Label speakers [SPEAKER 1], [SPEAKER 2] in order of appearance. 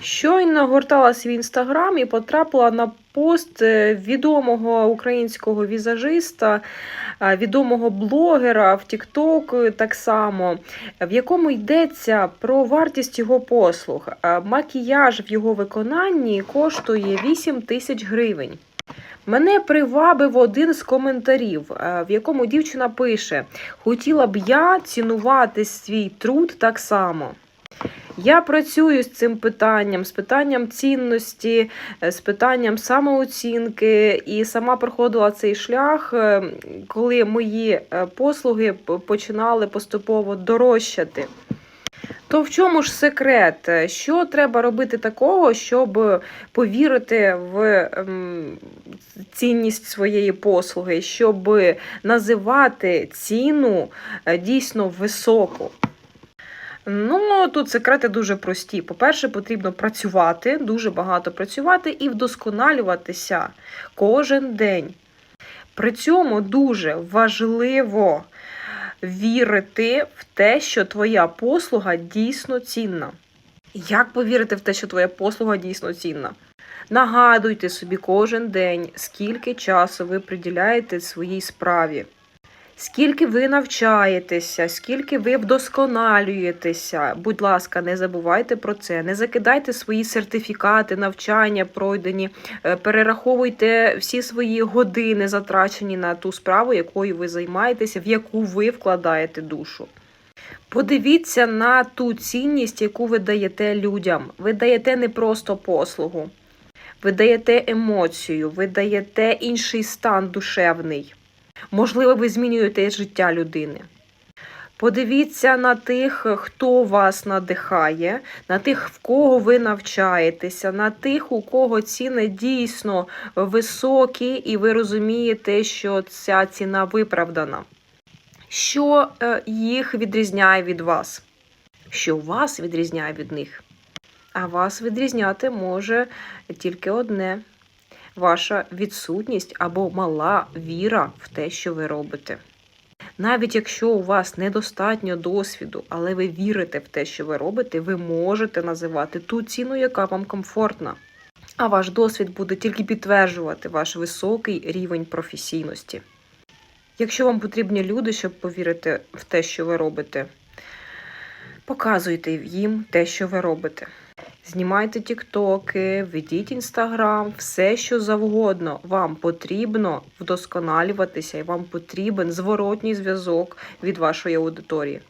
[SPEAKER 1] Щойно гортала свій інстаграм і потрапила на пост е, відомого українського візажиста, е, відомого блогера в TikTok так само, в якому йдеться про вартість його послуг. Е, Макіяж в його виконанні коштує 8 тисяч гривень. Мене привабив один з коментарів, е, в якому дівчина пише: Хотіла б я цінувати свій труд так само. Я працюю з цим питанням, з питанням цінності, е, з питанням самооцінки, і сама проходила цей шлях, е, коли мої е, послуги починали поступово дорожчати. То в чому ж секрет? Що треба робити такого, щоб повірити в ем, цінність своєї послуги, щоб називати ціну дійсно високу? Ну, тут секрети дуже прості. По-перше, потрібно працювати, дуже багато працювати і вдосконалюватися кожен день. При цьому дуже важливо вірити в те, що твоя послуга дійсно цінна. Як повірити в те, що твоя послуга дійсно цінна? Нагадуйте собі кожен день, скільки часу ви приділяєте своїй справі. Скільки ви навчаєтеся, скільки ви вдосконалюєтеся, будь ласка, не забувайте про це. Не закидайте свої сертифікати, навчання пройдені, е, перераховуйте всі свої години, затрачені на ту справу, якою ви займаєтеся, в яку ви вкладаєте душу. Подивіться на ту цінність, яку ви даєте людям. Ви даєте не просто послугу, ви даєте емоцію, ви даєте інший стан душевний. Можливо, ви змінюєте життя людини. Подивіться на тих, хто вас надихає, на тих, в кого ви навчаєтеся, на тих, у кого ціни дійсно високі, і ви розумієте, що ця ціна виправдана. Що е, їх відрізняє від вас? Що вас відрізняє від них? А вас відрізняти може тільки одне ваша відсутність або мала віра в те, що ви робите. Навіть якщо у вас недостатньо досвіду, але ви вірите в те, що ви робите, ви можете називати ту ціну, яка вам комфортна. А ваш досвід буде тільки підтверджувати ваш високий рівень професійності. Якщо вам потрібні люди, щоб повірити в те, що ви робите, показуйте їм те, що ви робите. Знімайте тіктоки, ведіть інстаграм, все що завгодно. Вам потрібно вдосконалюватися і вам потрібен зворотній зв'язок від вашої аудиторії.